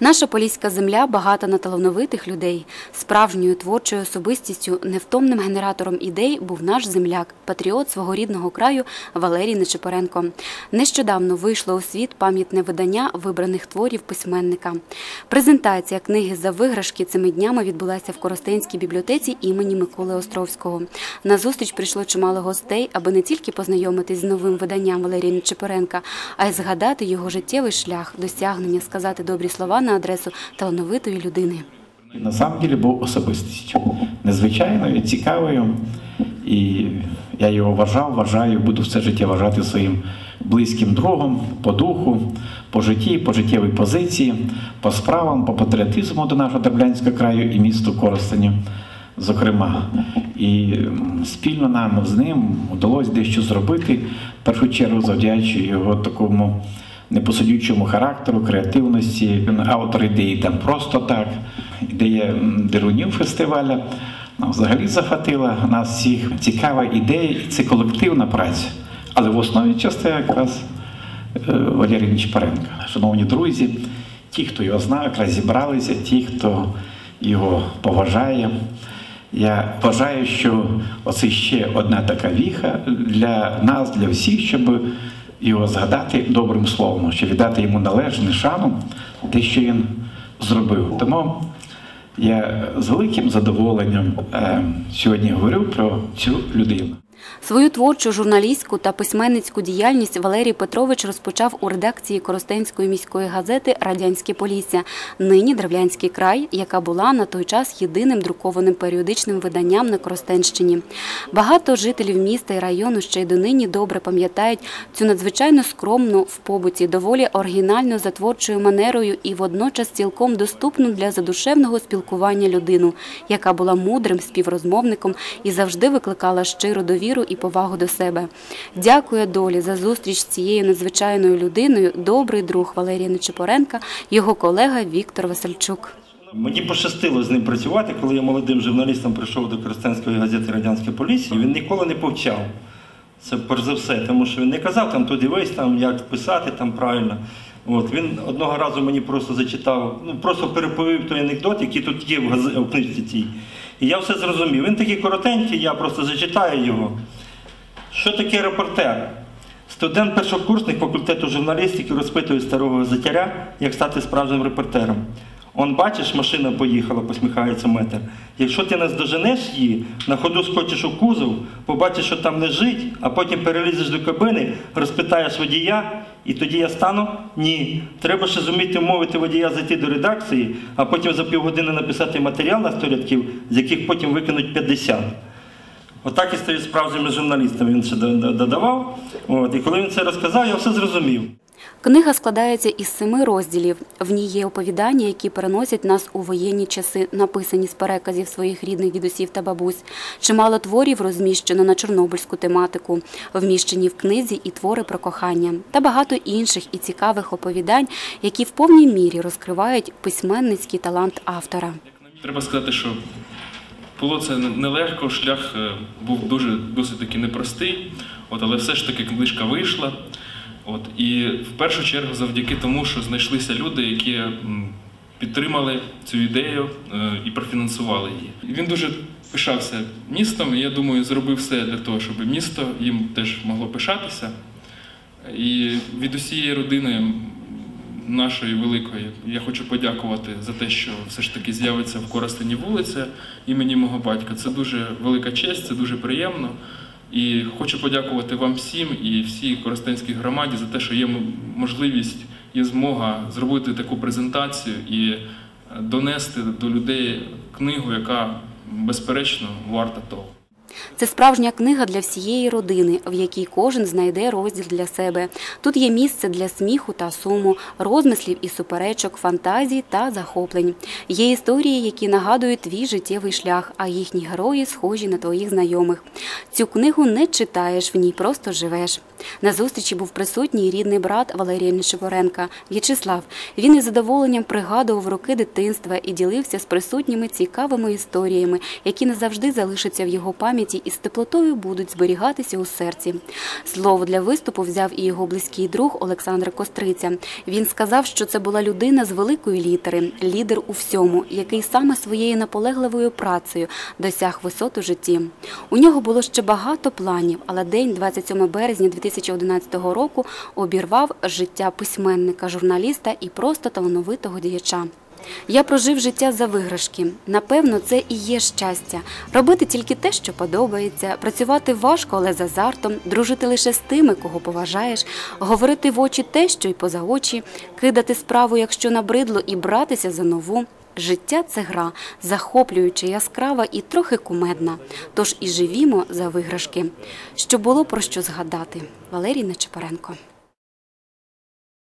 Наша поліська земля багата на талановитих людей. Справжньою творчою особистістю, невтомним генератором ідей був наш земляк, патріот свого рідного краю Валерій Нечипоренко. Нещодавно вийшло у світ пам'ятне видання вибраних творів письменника. Презентація книги за виграшки цими днями відбулася в Коростенській бібліотеці імені Миколи Островського. На зустріч прийшло чимало гостей, аби не тільки познайомитись з новим виданням Валерія Нечипоренка, а й згадати його життєвий шлях, досягнення, сказати добрі слова на адресу талановитої людини. На самом деле був особистістю незвичайною, цікавою. І я його вважав, вважаю, буду все життя вважати своїм близьким другом по духу, по житті, по життєвій позиції, по справам, по патріотизму до нашого Терблянського краю і місту Коростеню, зокрема. І спільно нам з ним вдалося дещо зробити, в першу чергу завдячую його такому непосидючому характеру, креативності. Він автор ідеї там просто так. Ідея дерунів фестиваля нам взагалі захватила нас всіх. Цікава ідея, це колективна праця. Але в основі часто якраз е, Валерій Нечипаренко. Шановні друзі, ті, хто його знає, якраз зібралися, ті, хто його поважає. Я вважаю, що оце ще одна така віха для нас, для всіх, щоб його згадати добрим словом, щоб віддати йому належну шану, те, що він зробив. Тому я з великим задоволенням е, сьогодні говорю про цю людину. Свою творчу журналістську та письменницьку діяльність Валерій Петрович розпочав у редакції Коростенської міської газети Радянське Полісся, нині Древлянський край, яка була на той час єдиним друкованим періодичним виданням на Коростенщині. Багато жителів міста і району ще й донині добре пам'ятають цю надзвичайно скромну в побуті, доволі оригінальну за творчою манерою і водночас цілком доступну для задушевного спілкування людину, яка була мудрим співрозмовником і завжди викликала щиру довіру і повагу до себе. Дякує долі за зустріч з цією надзвичайною людиною. Добрий друг Валерія Нечипоренка, його колега Віктор Васильчук. Мені пощастило з ним працювати, коли я молодим журналістом прийшов до Коростенської газети Радянське Полісся. Він ніколи не повчав. Це перш за все, тому що він не казав там то дивись, там як писати там правильно. От він одного разу мені просто зачитав, ну просто переповів той анекдот, який тут є в, газ... в книжці цій. І я все зрозумів. Він такий коротенький, я просто зачитаю його. Що таке репортер? Студент першокурсник факультету журналістики розпитує старого газетяря, як стати справжнім репортером. Он бачиш, машина поїхала, посміхається метр. Якщо ти наздоженеш її, на ходу скочиш у кузов, побачиш, що там лежить, а потім перелізеш до кабини, розпитаєш водія, і тоді я стану? Ні. Треба ще зуміти вмовити водія зайти до редакції, а потім за півгодини написати матеріал на 100 рядків, з яких потім викинуть 50. Отак і стають справжніми журналістами, він ще додавав. От. І коли він це розказав, я все зрозумів. Книга складається із семи розділів. В ній є оповідання, які переносять нас у воєнні часи, написані з переказів своїх рідних дідусів та бабусь. Чимало творів розміщено на чорнобильську тематику, вміщені в книзі і твори про кохання, та багато інших і цікавих оповідань, які в повній мірі розкривають письменницький талант автора. Треба сказати, що було це нелегко, шлях е, був дуже досить таки непростий, от, але все ж таки книжка вийшла. От, і в першу чергу завдяки тому, що знайшлися люди, які підтримали цю ідею е, і профінансували її. Він дуже пишався містом, і я думаю, зробив все для того, щоб місто їм теж могло пишатися. І від усієї родини нашої великої я хочу подякувати за те, що все ж таки з'явиться в Коростені вулиця імені мого батька. Це дуже велика честь, це дуже приємно. І хочу подякувати вам всім і всій Коростенській громаді за те, що є можливість, є змога зробити таку презентацію і е, донести до людей книгу, яка безперечно варта того. Це справжня книга для всієї родини, в якій кожен знайде розділ для себе. Тут є місце для сміху та суму, розмислів і суперечок, фантазій та захоплень. Є історії, які нагадують твій життєвий шлях, а їхні герої схожі на твоїх знайомих. Цю книгу не читаєш, в ній просто живеш. На зустрічі був присутній рідний брат Валерія Нечипоренка В'ячеслав. Він із задоволенням пригадував роки дитинства і ділився з присутніми цікавими історіями, які назавжди залишаться в його пам'яті пам'яті і з теплотою будуть зберігатися у серці. Слово для виступу взяв і його близький друг Олександр Костриця. Він сказав, що це була людина з великої літери, лідер у всьому, який саме своєю наполегливою працею досяг висот у житті. У нього було ще багато планів, але день 27 березня 2011 року обірвав життя письменника, журналіста і просто талановитого діяча. Я прожив життя за виграшки. Напевно, це і є щастя. Робити тільки те, що подобається, працювати важко, але з азартом, дружити лише з тими, кого поважаєш, говорити в очі те, що й поза очі, кидати справу, якщо набридло, і братися за нову. Життя це гра, захоплююча, яскрава і трохи кумедна. Тож і живімо за виграшки. Щоб було про що згадати. Валерій Нечепоренко.